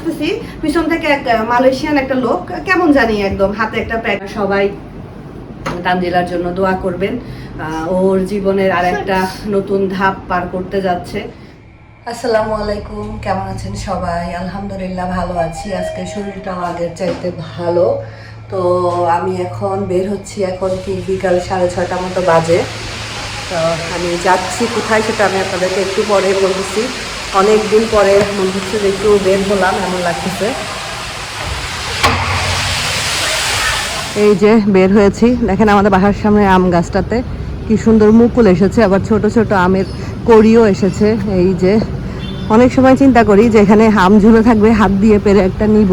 আসতেছি। পিছন থেকে এক মালয়েশিয়ান একটা লোক। কেমন জানি একদম, হাতে একটা প্যাক সবাই তানজিলার জন্য দোয়া করবেন। ওর জীবনের আর একটা নতুন ধাপ পার করতে যাচ্ছে। আসসালামু আলাইকুম, কেমন আছেন সবাই? আলহামদুলিল্লাহ ভালো আছি। আজকে শরীরটাও আগের চাইতে ভালো। তো আমি এখন বের হচ্ছি এখন কি বিকাল সাড়ে ছয়টা মতো বাজে। তো আমি যাচ্ছি কোথায় সেটা আমি আপনাদেরকে একটু পরে বলতেছি। অনেক দিন পরে মনে হচ্ছে যে একটু বের হলাম, এমন লাগতেছে। এই যে বের হয়েছি, দেখেন আমাদের বাসার সামনে আম গাছটাতে। কি সুন্দর মুকুল এসেছে, আবার ছোট ছোট আমের কড়িও এসেছে। এই যে, অনেক সময় চিন্তা করি যে এখানে আম ঝুলে থাকবে, হাত দিয়ে পেরে একটা নিব।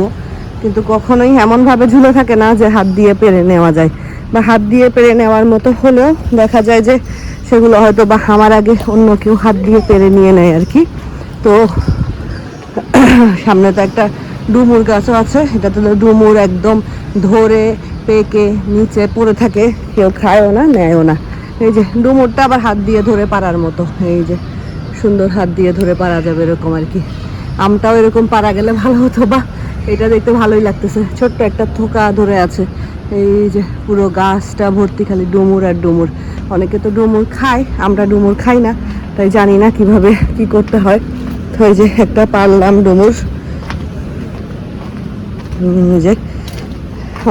কিন্তু কখনোই এমনভাবে ঝুলে থাকে না যে হাত দিয়ে পেরে নেওয়া যায়। বা হাত দিয়ে পেরে নেওয়ার মতো হলেও দেখা যায় যে সেগুলো হয়তো বা আমার আগে অন্য কেউ হাত দিয়ে পেরে নিয়ে নেয় আর কি। তো সামনে তো একটা ডুমুর গাছও আছে। এটাতে তো ডুমুর একদম ধরে, পেকে, নিচে পড়ে থাকে। কেউ খায়ও না, নেয়ও না। এই যে ডুমুরটা আবার হাত দিয়ে ধরে পারার মতো। এই যে সুন্দর হাত দিয়ে ধরে পারা যাবে এরকম আর কি। আমটাও এরকম পারা গেলে ভালো হতো বা এটা দেখতে ভালোই লাগতেছে। ছোট্ট একটা থোকা ধরে আছে। এই যে পুরো গাছটা ভর্তি খালি ডুমুর আর ডুমুর। অনেকে তো ডুমুর খায়, আমরা ডুমুর খাই না। তাই জানি না কীভাবে কি করতে হয়। এই যে একটা পারলাম ডুমুর। যে,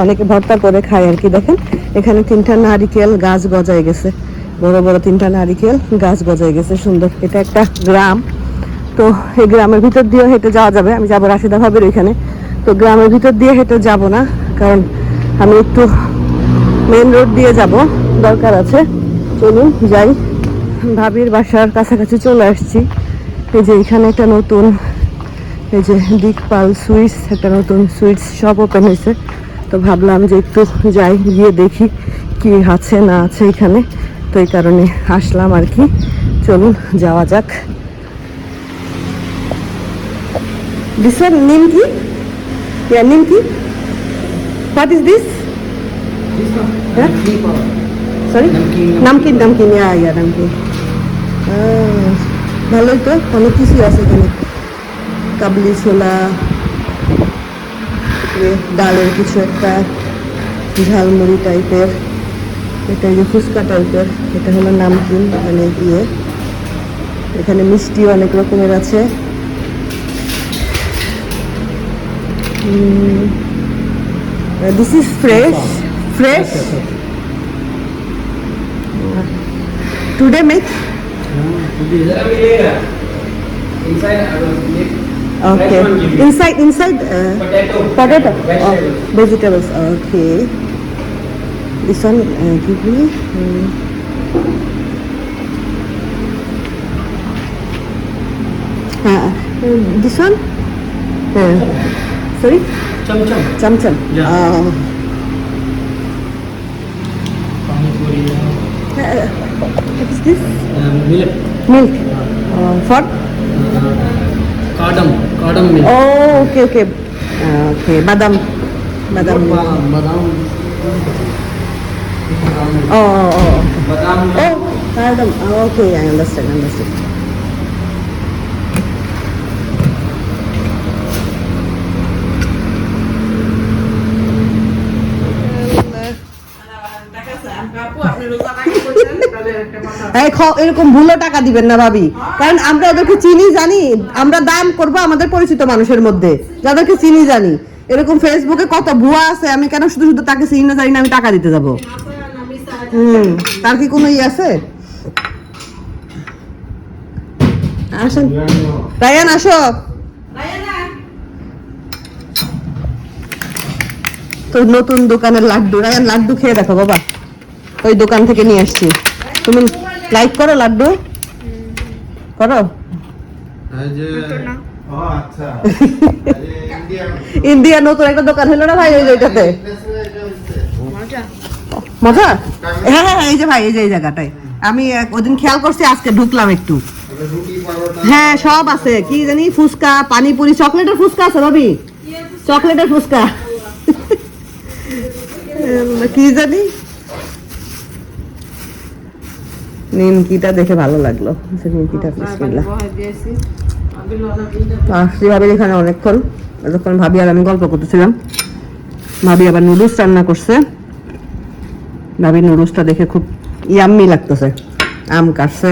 অনেকে ভর্তা করে খায় আর কি, দেখেন। এখানে তিনটা নারিকেল গাছ গজায় গেছে। বড় বড় তিনটা নারিকেল গাছ গজায় গেছে, সুন্দর। এটা একটা গ্রাম। তো এই গ্রামের ভিতর দিয়ে হেঁটে যাওয়া যাবে। আমি যাব রাশিদা ভাবের ওইখানে। তো গ্রামের ভিতর দিয়ে হেঁটে যাব না, কারণ আমি একটু মেন রোড দিয়ে যাব। দরকার আছে। চলুন যাই। ভাবির বাসার কাছাকাছি চলে আসছি। এই যে এখানে একটা নতুন এই যে দিকপাল সুইটস একটা নতুন সুইটস শপ ওপেন হয়েছে। তো ভাবলাম যে একটু যাই গিয়ে দেখি কি আছে না আছে এখানে। তো এই কারণে আসলাম আর কি। চলুন যাওয়া যাক। দিসের নিম কি? ইয়া নিম কি? What is this sorry namkeen namkeen yeah yeah namkeen ভালোই তো অনেক কিছুই আছে এখানে। কাবলি ছোলা ডালের কিছু একটা ঝালমুড়ি টাইপের এটা যে ফুচকা টাইপের এটা হলো নামকিন এখানে দিয়ে এখানে মিষ্টি অনেক রকমের আছে। This is fresh fresh today make Okay. Inside, inside, uh, Potato. potato. Oh, Vegetables. vegetables. Okay. This one, uh, give me. Mm. Uh, uh, this one? Uh, sorry? Chum chum. Cham cham. Yeah. Uh, Pani puri. uh, what is this? Uh, milk. Milk. Uh, for? Uh, cardam. Cardam milk. Oh, okay, okay. Uh, okay, badam. Badam. Badam. Oh, oh, oh. Badam. Oh, cardam. Oh, okay, I understand, understand. এরকম ভুলো টাকা দিবেন না ভাবি। কারণ আমরা ওদেরকে চিনি, জানি। আমরা করব আমাদের পরিচিত মানুষের মধ্যে। যাদেরকে চিনি, জানি। এরকম ফেসবুকে কত ভুয়া আছে, আমি কেন শুধু শুধু তাকে চিনি না জানি না, আমি টাকা দিতে যাব। হুম, তার কি কোনো ই আছে? আসেন। রায়ান, আসো। তো নতুন দোকানের লাড্ডু। রায়ান, লাড্ডু খেয়ে দেখো, বাবা। ওই দোকান থেকে নিয়ে আসছি। তুমি লাইক করো লাড্ডু করো। এই যে ও আচ্ছা। ইন্ডিয়া নতুন। একটা দোকান হলো না ভাই ওই ওইটাতে মজা। হ্যাঁ হ্যাঁ হ্যাঁ, এই যে ভাই এই যে এই জায়গাটায়। আমি ওদিন খেয়াল করছি আজকে ঢুকলাম একটু। হ্যাঁ সব আছে। কি জানি ফুচকা পানিপুরি চকলেটের ফুচকা আছে ভাবি চকলেটের ফুচকা। কি জানি। নিমকিটা দেখে ভালো লাগল। আচ্ছা, নিমকিটা বিসমিল্লাহ আসছি ভাবির এখানে অনেকক্ষণ। এতক্ষণ ভাবি আর আমি গল্প করতেছিলাম। ভাবি আবার নুডলস রান্না করছে। ভাবি নুডলসটা দেখে খুব ইয়াম্মি লাগতেছে। আম কাটছে।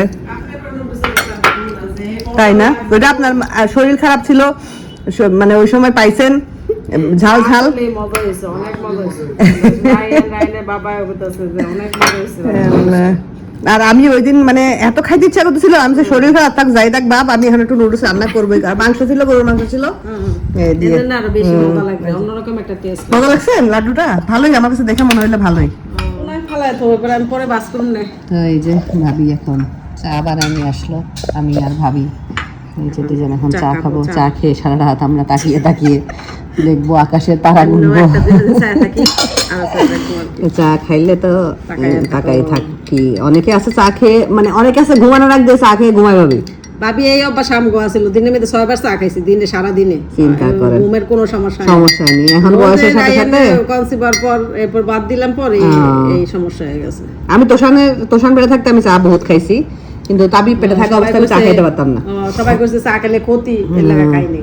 তাই না? ওইটা আপনার শরীর খারাপ ছিল। মানে ওই সময় পাইছেন ঝাল ঝাল। মজা হয়েছে, অনেক মজা হয়েছে। যে অনেক মজা হয়েছে। আর আমি ওই দিন মানে এত খাইতে ইচ্ছা করতেছিল আমি শরীর খারাপ থাক যাই থাক বাপ আমি এখন একটু নুডলস রান্না করবোই আর মাংস ছিল গরুর মাংস ছিল। মজা লাগছে? লাড্ডুটা? ভালোই আমার কাছে দেখে মনে হইলে ভালোই। আমি এই যে ভাবি এখন চা বানায় নিয়ে আসলো আমি আর ভাবি এই যে দুজন এখন চা খাব, চা। খেয়ে সারা রাত আমরা তাকিয়ে তাকিয়ে দেখব আকাশের তারা গুনবো। চা খাইলে তো তাকায় উম, থাকি অনেকে আছে চা খেয়ে মানে অনেকে আছে ঘুমানোর আগ চা খেয়ে ভাবি। ভাবি এই অভ্যাস আছিল। দিনে মেয়েদের ছয়বার চা খাইছি দিনে সারা দিনে চিন্তা করেন। ঘুমের কোনো সমস্যা সমস্যা নেই। এখন বয়সের সাথে সাথে পর এরপর বাদ দিলাম পরে এই। সমস্যা হয়ে গেছে। আমি তোষানের তোষান বেড়ে থাকতে আমি চা বহুত খাইছি। কিন্তু তাবি পেটে থাকা অবস্থায় আমি চা খাইতে পারতাম না। সবাই করছে চা খেলে ক্ষতি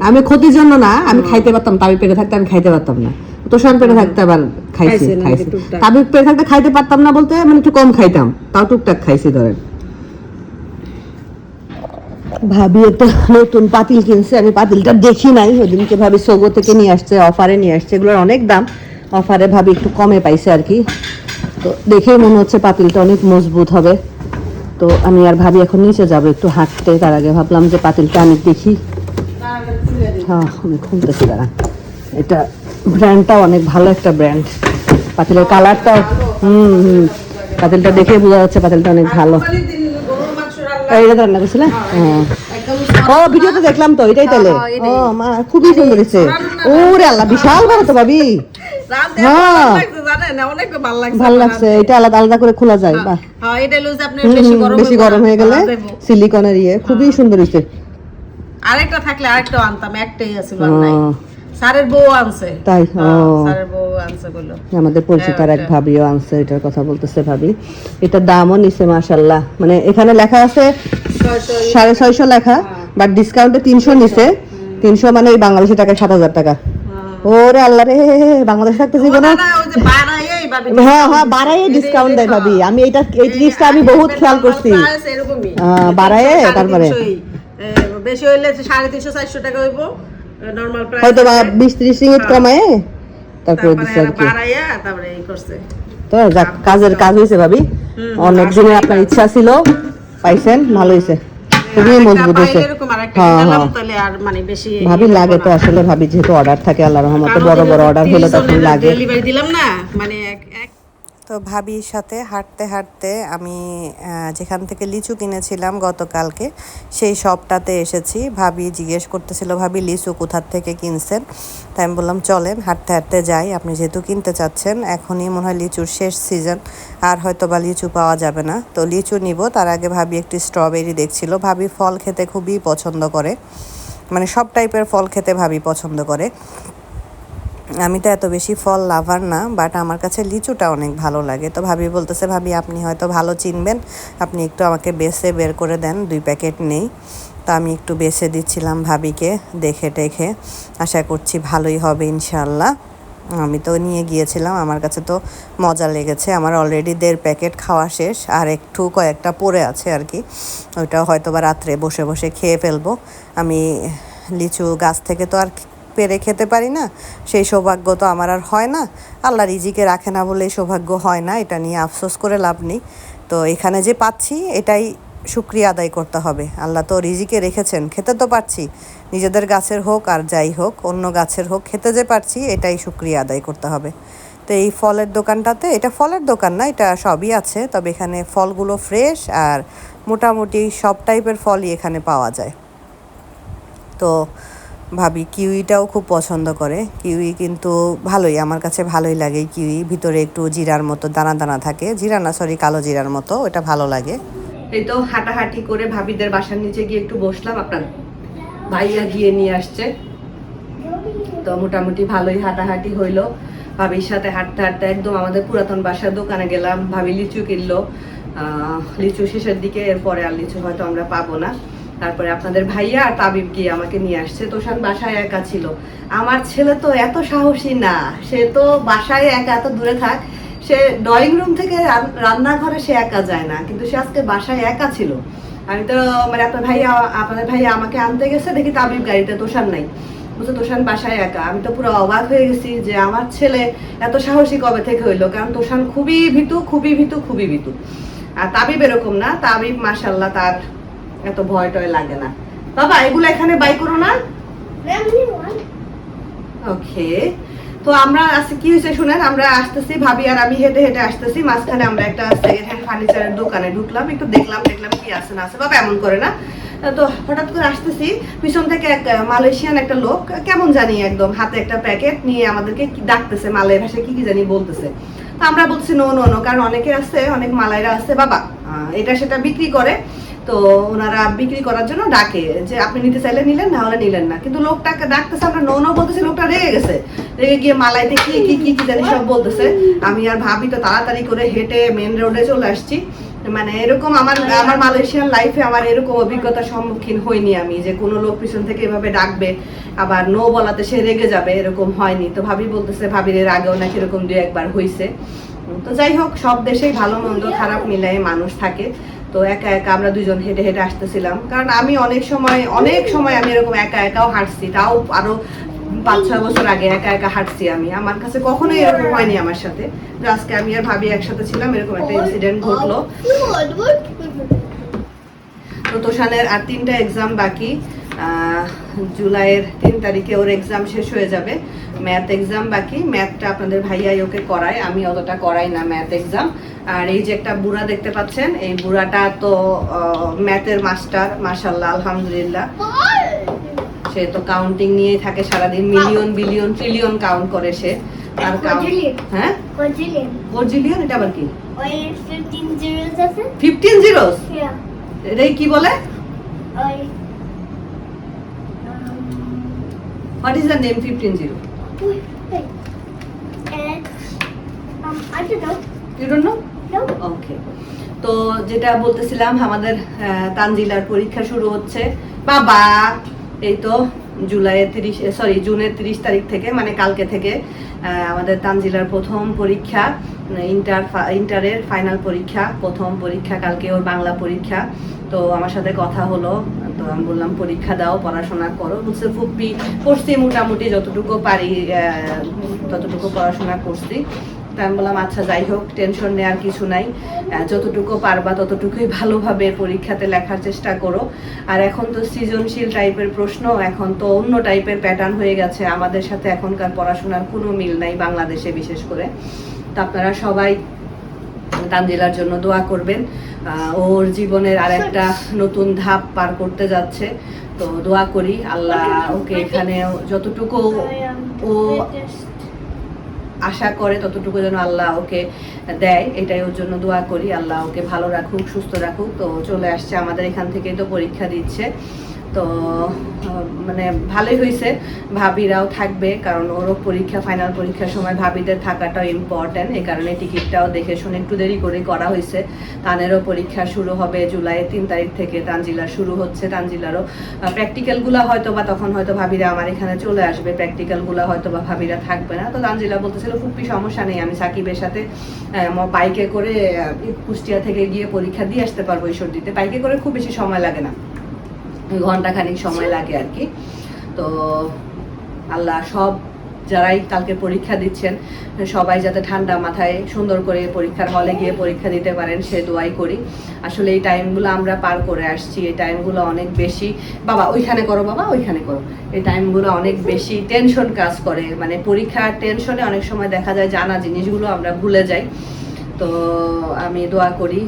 আমি ক্ষতির জন্য না আমি খাইতে পারতাম তাবি পেটে থাকতে আমি খাইতে পারতাম না। তোষান পেটে থাকতে আবার খাইছি খাইছি। তাবি পেটে থাকতে খাইতে পারতাম না বলতে মানে একটু কম খাইতাম তাও টুকটাক খাইছি ধরেন। ভাবি একটা নতুন পাতিল কিনছে আমি পাতিলটা দেখি নাই ওদিনকে ভাবি সোগো থেকে নিয়ে আসছে অফারে নিয়ে আসছে এগুলোর অনেক দাম। অফারে ভাবি একটু কমে পাইছে আর কি। তো দেখেই মনে হচ্ছে পাতিলটা অনেক মজবুত হবে। তো আমি আর ভাবি এখন নিচে যাব একটু হাঁটতে। তার আগে ভাবলাম যে পাতিলটা আমি দেখি। হ্যাঁ আমি খুলতেছি দাঁড়া। এটা ব্র্যান্ডটাও অনেক ভালো একটা ব্র্যান্ড পাতিলের কালারটাও হুম হুম। পাতিলটা দেখে বোঝা যাচ্ছে পাতিলটা অনেক ভালো। এইটা রান্না করছিলে? হ্যাঁ। ও ভিডিওতে দেখলাম তো এটাই তাহলে। ও মা খুবই সুন্দর হয়েছে। ওরে আল্লাহ বিশাল বড় তো ভাবি। হ্যাঁ। ভালো লাগছে এটা আলাদা আলাদা করে খোলা যায় বাহ। হ্যাঁ বেশি গরম হয়ে গেলে সিলিকনের ইয়ে খুবই সুন্দর হয়েছে আরেকটা থাকলে আরেকটা আনতাম একটাই আছে নাই। স্যারের বউ আনছে। তাই? হ্যাঁ, স্যারের বউ আনছে বলল। আমাদের পরিচিতার এক ভাবিও আনছে এটার কথা বলতেছে ভাবি। এটার দামও নিছে মাশাল্লাহ মানে এখানে লেখা আছে সাড়ে ছয়শো লেখা বাট ডিসকাউন্টে তিনশো নিছে। তিনশো। মানে এই বাংলাদেশি টাকায় সাত হাজার টাকা। ওরে আল্লাহ রে বাংলাদেশ থাকতেছি কোনো না, ওই যে হ্যাঁ হ্যাঁ বাড়াই ডিসকাউন্ট দেয় ভাবি। আমি এটা এই জিনিসটা আমি বহুত খেয়াল করছি। সাড়ে তারপরে? বেশি হইলে সাড়ে তিনশো চারশো টাকা হইব। নর্মাল প্রাইস হয়তো বা বিশ ত্রিশ রিঙ্গিত কমায় তারপরে দিচ্ছে আর কি। তারপরে এই করছে। তো যাক কাজের কাজ হয়েছে ভাবি। অনেক দিনের আপনার ইচ্ছা ছিল পাইছেন ভালো হয়েছে খুবই মজবুত হয়েছে। হ্যাঁ, হ্যাঁ। মানে বেশি ভাবি লাগে তো আসলে ভাবি যেহেতু অর্ডার থাকে আল্লাহ রহমতে বড় বড় অর্ডার হলে তখন লাগে। ডেলিভারি দিলাম না মানে এক তো ভাবির সাথে হাঁটতে হাঁটতে আমি যেখান থেকে লিচু কিনেছিলাম গতকালকে, সেই শপটাতে এসেছি। ভাবি জিজ্ঞেস করতেছিল, ভাবি, লিচু কোথার থেকে কিনছেন? তাই আমি বললাম, চলেন, হাঁটতে হাঁটতে যাই। আপনি যেহেতু কিনতে চাচ্ছেন, এখনই মনে হয় লিচুর শেষ সিজন, আর হয়তো বা লিচু পাওয়া যাবে না। তো লিচু নিব। তার আগে ভাবি একটি স্ট্রবেরি দেখছিল। ভাবি ফল খেতে খুবই পছন্দ করে। মানে সব টাইপের ফল খেতে ভাবি পছন্দ করে। আমি তো এত বেশি ফল লাভার না বাট আমার কাছে লিচুটা অনেক ভালো লাগে। তো ভাবি বলতেছে, ভাবি, আপনি হয়তো ভালো চিনবেন। আপনি একটু আমাকে বেছে বের করে দেন, দুই প্যাকেট নেই। তো আমি একটু বেছে দিচ্ছিলাম ভাবিকে, দেখে টেখে। আশা করছি ভালোই হবে ইনশাল্লাহ আমি তো নিয়ে গিয়েছিলাম, আমার কাছে তো মজা লেগেছে। আমার অলরেডি দেড় প্যাকেট খাওয়া শেষ, আর একটু কয়েকটা পড়ে আছে আর কি। ওইটা হয়তো বা রাত্রে বসে বসে খেয়ে ফেলব। আমি লিচু গাছ থেকে তো আর পেরে খেতে পারি না, সেই সৌভাগ্য তো আমার আর হয় না। আল্লাহ রিজিকে রাখে না বলে সৌভাগ্য হয় না, এটা নিয়ে আফসোস করে লাভ নেই। তো এখানে যে পাচ্ছি, এটাই শুক্রিয়া আদায় করতে হবে। আল্লাহ তো রিজিকে রেখেছেন, খেতে তো পারছি। নিজেদের গাছের হোক আর যাই হোক, অন্য গাছের হোক, খেতে যে পারছি, এটাই শুক্রিয়া আদায় করতে হবে। তো এই ফলের দোকানটাতে, এটা ফলের দোকান না, এটা সবই আছে, তবে এখানে ফলগুলো ফ্রেশ আর মোটামুটি সব টাইপের ফলই এখানে পাওয়া যায়। তো ভাবি, কিউইটাও খুব পছন্দ করে। কিউই কিন্তু ভালোই, আমার কাছে ভালোই লাগে কিউই। ভিতরে একটু জিরার মতো, দানা দানা থাকে। জিরা না সরি কালো জিরার মতো, ওটা ভালো লাগে। এই তো হাঁটাহাঁটি করে ভাবিদের বাসার নিচে গিয়ে একটু বসলাম, আপনার ভাইয়া গিয়ে নিয়ে আসছে। তো মোটামুটি ভালোই হাঁটাহাঁটি হইল। ভাবির সাথে হাঁটতে হাঁটতে একদম আমাদের পুরাতন বাসার দোকানে গেলাম। ভাবি লিচু কিনলো। লিচু শেষের দিকে, এরপরে আর লিচু হয়তো আমরা পাবো না। তারপরে আপনাদের ভাইয়া আর তাবিব গিয়ে আমাকে নিয়ে আসছে। তোষান বাসায় একা ছিল। আমার ছেলে তো এত সাহসী না, সে তো বাসায় একা, এত দূরে থাক। সে ড্রয়িং রুম থেকে রান্নাঘরে সে একা যায় না, কিন্তু সে আজকে বাসায় একা ছিল। আমি তো মানে আপনার ভাইয়া, আপনাদের ভাইয়া আমাকে আনতে গেছে, দেখি তাবিব গাড়িতে, তোষান নাই। বলছে, তোষান বাসায় একা। আমি তো পুরো অবাক হয়ে গেছি যে আমার ছেলে এত সাহসী কবে থেকে হইল, কারণ তোষান খুবই ভীতু খুবই ভীতু খুবই ভীতু। আর তাবিব এরকম না, তাবিব মাসাল্লাহ তার এত ভয় টয় লাগে না। বাবা এগুলো এখানে বাই করো না। ওকে তো আমরা আজকে কি হয়েছে শুনেন আমরা আসতেছি ভাবি আর আমি হেঁটে হেঁটে আসতেছি মাঝখানে আমরা একটা সেকেন্ড হ্যান্ড ফার্নিচারের দোকানে ঢুকলাম একটু দেখলাম দেখলাম কি আছে না আছে। বাবা এমন করে না। তো হঠাৎ করে আসতেছি পিছন থেকে এক মালয়েশিয়ান একটা লোক কেমন জানি একদম হাতে একটা প্যাকেট নিয়ে আমাদেরকে কি ডাকতেছে মালয় ভাষায় কি কি জানি বলতেছে। তো আমরা বলছি নো নো নো কারণ অনেকে আছে অনেক মালাইরা আছে। বাবা এটা সেটা বিক্রি করে। তো ওনারা বিক্রি করার জন্য ডাকে যে, আপনি নিতে চাইলে নিলেন, না হলে নিলেন না। কিন্তু লোকটাকে ডাকতেছে, আমরা নো নো বলতেছি, লোকটা রেগে গেছে। রেগে গিয়ে মালাইতে কি কি কি কি জানি সব বলতেছে। আমি আর ভাবি তো তাড়াতাড়ি করে হেঁটে মেন রোডে চলে আসছি। মানে এরকম আমার আমার মালয়েশিয়ান লাইফে আমার এরকম অভিজ্ঞতার সম্মুখীন হইনি আমি, যে কোনো লোক পিছন থেকে এভাবে ডাকবে, আবার নো বলাতে সে রেগে যাবে, এরকম হয়নি। তো ভাবি বলতেছে, ভাবির এর আগেও নাকি এরকম দু একবার হয়েছে তো যাই হোক, সব দেশেই ভালো মন্দ খারাপ মিলাই মানুষ থাকে। তো একা একা আমরা দুজন হেঁটে হেঁটে আসতেছিলাম। কারণ আমি অনেক সময় অনেক সময় আমি এরকম একা একাও হাঁটছি। তাও আরও পাঁচ, ছয় বছর আগে একা একা হাঁটছি আমি। আমার কাছে কখনোই এরকম হয়নি আমার সাথে। আজকে আমি আর ভাবি একসাথে ছিলাম, এরকম একটা ইনসিডেন্ট ঘটলো। তো তোষানের আর তিনটা এক্সাম বাকি। জুলাইয়ের তিন তারিখে ওর এক্সাম শেষ হয়ে যাবে। ম্যাথ এক্সাম বাকি। ম্যাথটা আপনাদের ভাইয়াই ওকে করায়। আমি অতটা করাই না ম্যাথ এক্সাম আর এই যে একটা বুড়া দেখতে পাচ্ছেন এই বুড়াটা তো ম্যাথের মাস্টার মাশাল্লাহ আলহামদুলিল্লাহ। সে তো কাউন্টিং নিয়েই থাকে সারাদিন মিলিয়ন বিলিয়ন ট্রিলিয়ন কাউন্ট করে সে। হ্যাঁ. এটা আবার কি? ওই 15 zeros আছে। ফিফটিন জিরোস এটাই কি বলে? What is the name fifteen zero um don't know. Okay তো যেটা বলতেছিলাম, আমাদের তানজিলার পরীক্ষা শুরু হচ্ছে বাবা এই তো জুলাইয়ের তিরিশ সরি জুনের তিরিশ তারিখ থেকে মানে কালকে থেকে আমাদের তানজিলার প্রথম পরীক্ষা, ইন্টার ইন্টারের ফাইনাল পরীক্ষা, প্রথম পরীক্ষা কালকে ওর বাংলা পরীক্ষা। তো আমার সাথে কথা হলো, তো আমি বললাম, পরীক্ষা দাও, পড়াশোনা করো। বলছে ফুপ্পি করছি মোটামুটি যতটুকু পারি ততটুকু পড়াশোনা করছি। তা আমি বললাম আচ্ছা যাই হোক টেনশন নেওয়ার কিছু নাই। যতটুকু পারবা ততটুকুই ভালোভাবে পরীক্ষাতে লেখার চেষ্টা করো। আর এখন তো সৃজনশীল টাইপের প্রশ্ন এখন তো অন্য টাইপের প্যাটার্ন হয়ে গেছে। আমাদের সাথে এখনকার পড়াশোনার কোনো মিল নাই বাংলাদেশে বিশেষ করে। তো আপনারা সবাই তানজিলার জন্য দোয়া করবেন। ওর জীবনের আরেকটা নতুন ধাপ পার করতে যাচ্ছে। তো দোয়া করি আল্লাহ ওকে এখানে যতটুকু ও. আশা করে ততটুকু যেন আল্লাহ ওকে দেয়, এটাই ওর জন্য দোয়া করি। আল্লাহ ওকে ভালো রাখুক, সুস্থ রাখুক। তো চলে আসছে, আমাদের এখান থেকেই তো পরীক্ষা দিচ্ছে। তো মানে ভালোই হয়েছে ভাবিরাও থাকবে, কারণ ওরও পরীক্ষা ফাইনাল পরীক্ষার সময় ভাবিদের থাকাটাও ইম্পর্ট্যান্ট এই কারণে টিকিটটাও দেখে শুনে একটু দেরি করে করা হয়েছে তানেরও পরীক্ষা শুরু হবে জুলাইয়ের তিন তারিখ থেকে, তানজিলার শুরু হচ্ছে। তানজিলারও প্র্যাকটিক্যালগুলো হয়তো বা তখন হয়তো ভাবিরা আমার এখানে চলে আসবে। প্র্যাকটিক্যালগুলো হয়তো বা ভাবিরা থাকবে না। তো তানজিলা বলতেছিল খুবই সমস্যা নেই, আমি সাকিবের সাথে বাইকে করে কুষ্টিয়া থেকে গিয়ে পরীক্ষা দিয়ে আসতে পারব ঈশ্বরদীতে। বাইকে করে খুব বেশি সময় লাগে না। ঘণ্টা খানিক সময় লাগে আর কি। তো আল্লাহ সব যারাই কালকে পরীক্ষা দিচ্ছেন সবাই যাতে ঠান্ডা মাথায় সুন্দর করে পরীক্ষার হলে গিয়ে পরীক্ষা দিতে পারেন সে দোয়াই করি। আসলে এই টাইমগুলো আমরা পার করে আসছি এই টাইমগুলো অনেক বেশি বাবা ওইখানে করো বাবা ওইখানে করো। এই টাইমগুলো অনেক বেশি টেনশন কাজ করে মানে পরীক্ষার টেনশনে অনেক সময় দেখা যায় জানা জিনিসগুলো আমরা ভুলে যাই। তো আমি দোয়া করি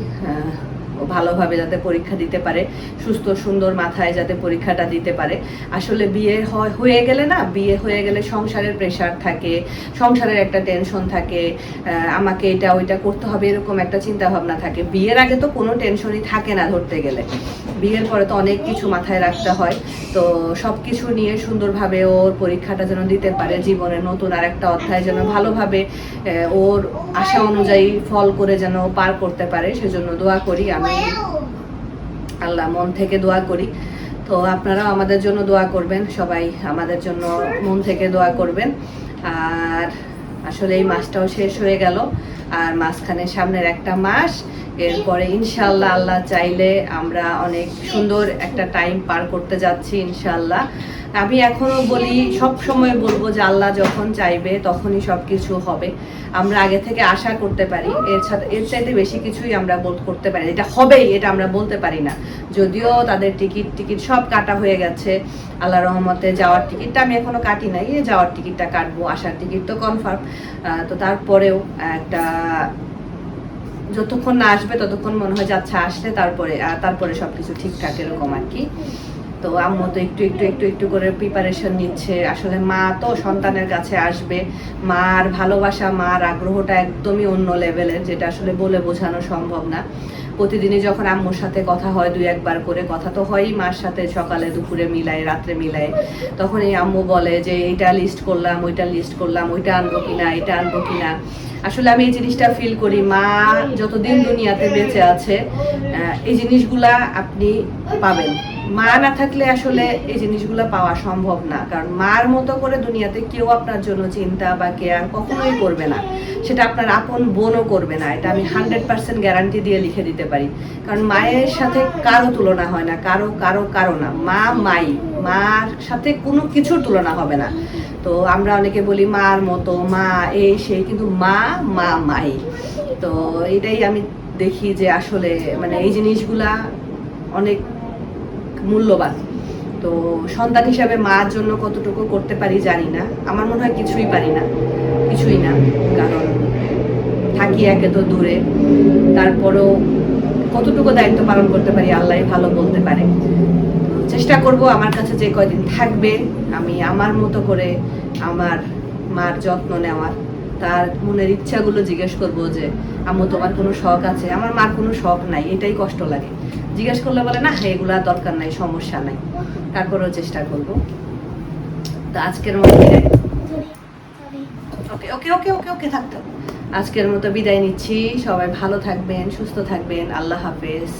ভালোভাবে যাতে পরীক্ষা দিতে পারে, সুস্থ, সুন্দর মাথায় যাতে পরীক্ষাটা দিতে পারে। আসলে বিয়ে হয়, হয়ে গেলে না, বিয়ে হয়ে গেলে সংসারের প্রেশার থাকে, সংসারের একটা টেনশন থাকে আমাকে এটা, ওইটা করতে হবে এরকম একটা চিন্তা ভাবনা থাকে। বিয়ের আগে তো কোনো টেনশনই থাকে না ধরতে গেলে। বিয়ের পরে তো অনেক কিছু মাথায় রাখতে হয়। তো সব কিছু নিয়ে সুন্দরভাবে ওর পরীক্ষাটা যেন দিতে পারে, জীবনের নতুন আর একটা অধ্যায় যেন ভালোভাবে ওর আশা অনুযায়ী ফল করে যেন পার করতে পারে, সেজন্য দোয়া করি। আমি আল্লাহ মন থেকে দোয়া করি। তো আপনারাও আমাদের জন্য দোয়া করবেন, সবাই আমাদের জন্য মন থেকে দোয়া করবেন। আর আসলে এই মাসটাও শেষ হয়ে গেল, আর মাঝখানে সামনের একটা মাস। এরপরে ইনশাল্লাহ আল্লাহ চাইলে আমরা অনেক সুন্দর একটা টাইম পার করতে যাচ্ছি ইনশাল্লাহ আমি এখনও বলি, সব সময় বলব যে আল্লাহ যখন চাইবে তখনই সব কিছু হবে। আমরা আগে থেকে আশা করতে পারি, এর সাথে এর চাইতে বেশি কিছুই আমরা বল করতে পারি এটা হবেই, এটা আমরা বলতে পারি না। যদিও তাদের টিকিট টিকিট সব কাটা হয়ে গেছে। আল্লাহ রহমতে যাওয়ার টিকিটটা আমি এখনও কাটি নাই যাওয়ার টিকিটটা কাটবো, আসার টিকিট তো কনফার্ম তো তারপরেও একটা যতক্ষণ না আসবে ততক্ষণ মনে হয় যাচ্ছে আসলে তারপরে তারপরে সবকিছু ঠিকঠাক এরকম আর কি। তো আম্মু তো একটু একটু একটু একটু করে প্রিপারেশন নিচ্ছে। আসলে মা তো সন্তানের কাছে আসবে। মার ভালোবাসা, মার আগ্রহটা একদমই অন্য লেভেলের যেটা আসলে বলে বোঝানো সম্ভব না। প্রতিদিনই যখন আম্মুর সাথে কথা হয় দুই একবার করে, কথা তো হয়ই মার সাথে সকালে, দুপুরে মিলাই রাত্রে মিলায়। তখন এই আম্মু বলে যে, এইটা লিস্ট করলাম, ওইটা লিস্ট করলাম, ওইটা আনব কিনা এটা আনব কিনা? আসলে আমি এই জিনিসটা ফিল করি, মা যতদিন দুনিয়াতে বেঁচে আছে এই জিনিসগুলা আপনি পাবেন। মা না থাকলে আসলে এই জিনিসগুলো পাওয়া সম্ভব না। কারণ মার মতো করে দুনিয়াতে কেউ আপনার জন্য চিন্তা বা কেয়ার কখনোই করবে না। সেটা আপনার আপন বোনও করবে না। এটা আমি হান্ড্রেড পার্সেন্ট গ্যারান্টি দিয়ে লিখে দিতে পারি। কারণ মায়ের সাথে কারও তুলনা হয় না। কারও কারও কারও না। মা, মাই। মার সাথে কোনো কিছুর তুলনা হবে না। তো আমরা অনেকে বলি মার মতো, মা এই সেই কিন্তু মা মা, মাই। তো এটাই আমি দেখি যে আসলে মানে এই জিনিসগুলা অনেক মূল্যবান। তো সন্তান হিসাবে মার জন্য কতটুকু করতে পারি জানি না। আমার মনে হয় কিছুই পারি না। কিছুই না। কারণ থাকি একে তো দূরে। তারপরেও কতটুকু দায়িত্ব পালন করতে পারি আল্লাহ ভালো বলতে পারে। চেষ্টা করব আমার কাছে যে কয়দিন থাকবে, আমি আমার মতো করে আমার মার যত্ন নেওয়ার। তার মনের ইচ্ছাগুলো জিজ্ঞেস করব যে, আম্মু, তোমার কোনো শখ আছে? আমার মার কোনো শখ নাই। এটাই কষ্ট লাগে। জিজ্ঞেস করলে বলে না হ্যাঁ এগুলা দরকার নাই সমস্যা নাই। তারপরেও চেষ্টা করব। তো আজকের মতো বিদায় ওকে ওকে ওকে ওকে ওকে থাকতো আজকের মতো বিদায় নিচ্ছি। সবাই ভালো থাকবেন সুস্থ থাকবেন। আল্লাহ হাফেজ.